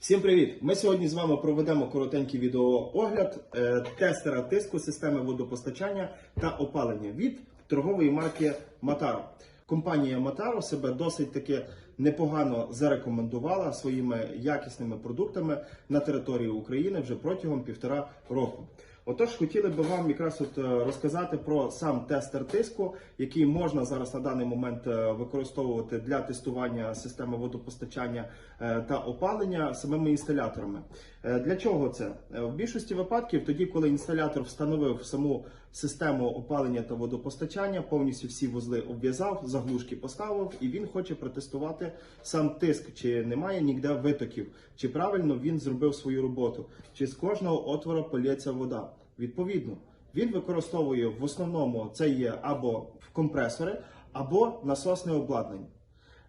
Всім привіт! Ми сьогодні з вами проведемо коротенький відеоогляд е, тестера тиску системи водопостачання та опалення від торгової марки Матаро. Компанія Матаро себе досить таки непогано зарекомендувала своїми якісними продуктами на території України вже протягом півтора року. Отож, хотіли би вам якраз от е, розказати про сам тестер тиску, який можна зараз на даний момент е, використовувати для тестування системи водопостачання е, та опалення самими інсталяторами. Для чого це? В більшості випадків, тоді, коли інсталятор встановив саму систему опалення та водопостачання, повністю всі вузли обв'язав, заглушки поставив, і він хоче протестувати сам тиск, чи немає ніде витоків, чи правильно він зробив свою роботу, чи з кожного отвора полється вода. Відповідно, він використовує в основному це є або компресори, або насосне обладнання.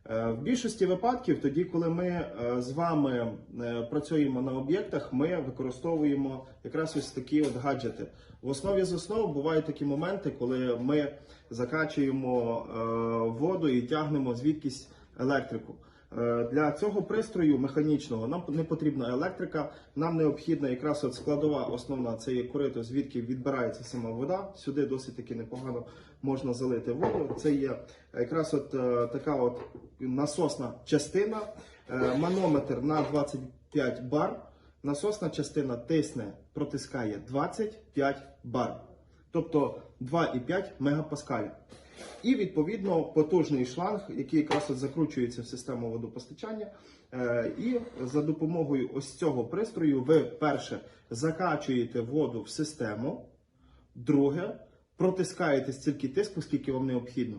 Е, В більшості випадків, тоді, коли ми е, з вами е, працюємо на об'єктах, ми використовуємо якраз ось такі от гаджети. В основі з основ бувають такі моменти, коли ми закачуємо воду і тягнемо звідкись електрику. Е, Для цього пристрою механічного нам не потрібна електрика. Нам необхідна якраз от складова основна це є корито, звідки відбирається сама вода. Сюди досить таки непогано можна залити воду. Це є якраз от е, така от насосна частина, е, манометр на 25 бар. Насосна частина тисне, протискає 25 бар, тобто 2,5 мегапаскаля. І відповідно потужний шланг, який якраз от закручується в систему водопостачання. Е, І за допомогою ось цього пристрою ви перше закачуєте воду в систему, друге протискаєте стільки тиску, скільки вам необхідно.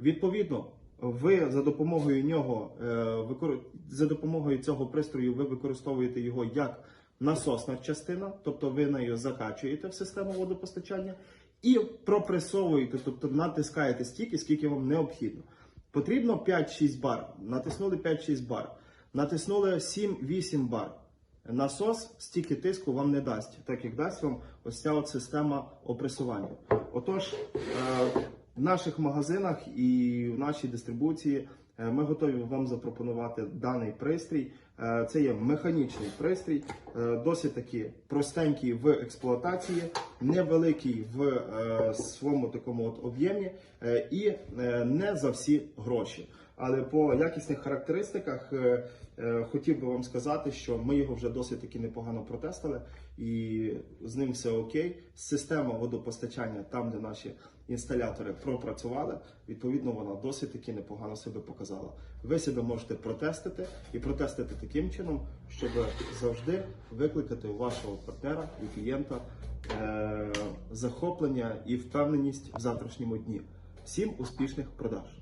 Відповідно, ви за допомогою нього, е, за допомогою цього пристрою, ви використовуєте його як насосна частина, тобто ви нею закачуєте в систему водопостачання і пропресовуєте, тобто натискаєте стільки, скільки вам необхідно. Потрібно 5-6 бар. Натиснули 5-6 бар. Натиснули 7-8 бар. Насос стільки тиску вам не дасть, так як дасть вам ось ця от система опресування. Отож, е, в наших магазинах і в нашій дистрибуції ми готові вам запропонувати даний пристрій. Е, Це є механічний пристрій, е, досить таки простенький в експлуатації, невеликий в е, своєму такому от об'ємі е, і е, не за всі гроші. Але по якісних характеристиках е, е, хотів би вам сказати, що ми його вже досить таки непогано протестили, і з ним все окей. Система водопостачання, там, де наші інсталятори пропрацювали, відповідно, вона досить таки непогано себе показала. Ви себе можете протестити і протестити таким чином, щоб завжди викликати у вашого партнера і клієнта е, захоплення і впевненість в завтрашньому дні. Всім успішних продаж!